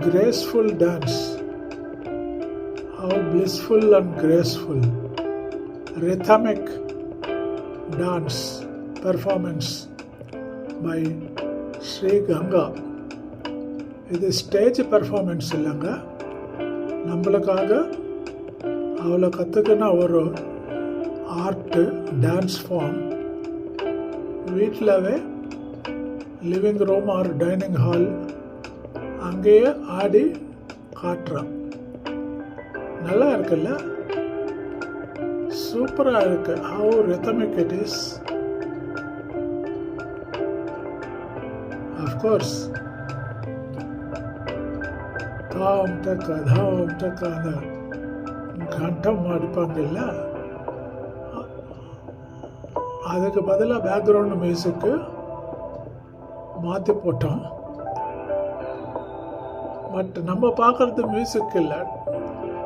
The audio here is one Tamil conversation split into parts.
graceful dance. How blissful and graceful. Rhythmic dance performance by Sri Ganga இது ஸ்டேஜ் பெர்ஃபார்மன்ஸ் இல்லைங்க நம்மளுக்காக அவளை கற்றுக்கின ஒரு art dance form வீட்டிலவே living room or dining hall அங்கேயே ஆடி காட்டுறான். நல்லா இருக்குல்ல? சூப்பராக இருக்கு. How rhythmic it is of course தாம் தக்க தாம் தக்க அந்த கண்டம் அடிப்பாங்கல்ல? அதுக்கு பதிலாக பேக்ரவுண்ட் மியூசிக்கு மாற்றி போட்டோம். பட் நம்ம பார்க்குறது மியூசிக் இல்லை.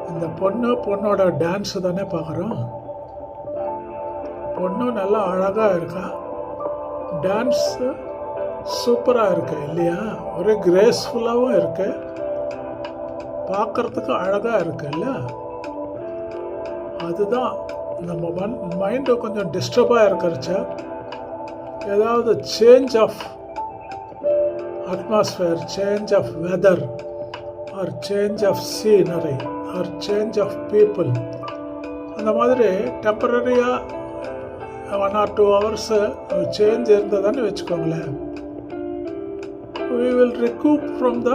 இந்த பொண்ணு பொண்ணோட டான்ஸ் தானே பார்க்குறோம். பொண்ணு நல்லா அழகாக இருக்கா? டான்ஸு சூப்பராக இருக்கு இல்லையா? ஒரே கிரேஸ்ஃபுல்லாகவும் இருக்கு. பார்க்குறதுக்கு அழகாக இருக்குல்ல அதுதான் நம்ம மன் மைண்டு கொஞ்சம் டிஸ்டர்பாக இருக்கிறச்ச ஏதாவது change of atmosphere change of weather or change of scenery or change of people அந்த மாதிரி டெம்பரரியாக one or two hours change இருந்ததுன்னு வச்சுக்கோங்களேன். We will recoup from the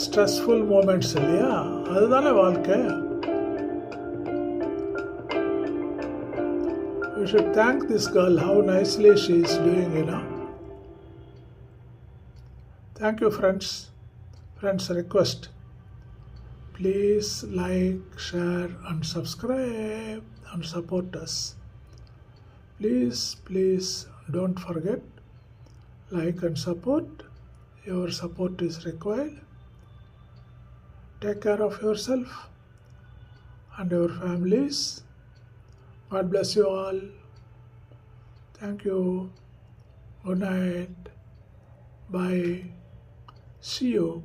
stressful moments இல்லையா? அதுதானே வாழ்க்கை. We should thank this girl how nicely she is doing you thank you friends. Friends, request. Please like, share, and subscribe and support us. Please, please don't forget like and support. Your support is required. Take care of yourself and your families. God bless you all. Thank you. Good night. Bye. See you.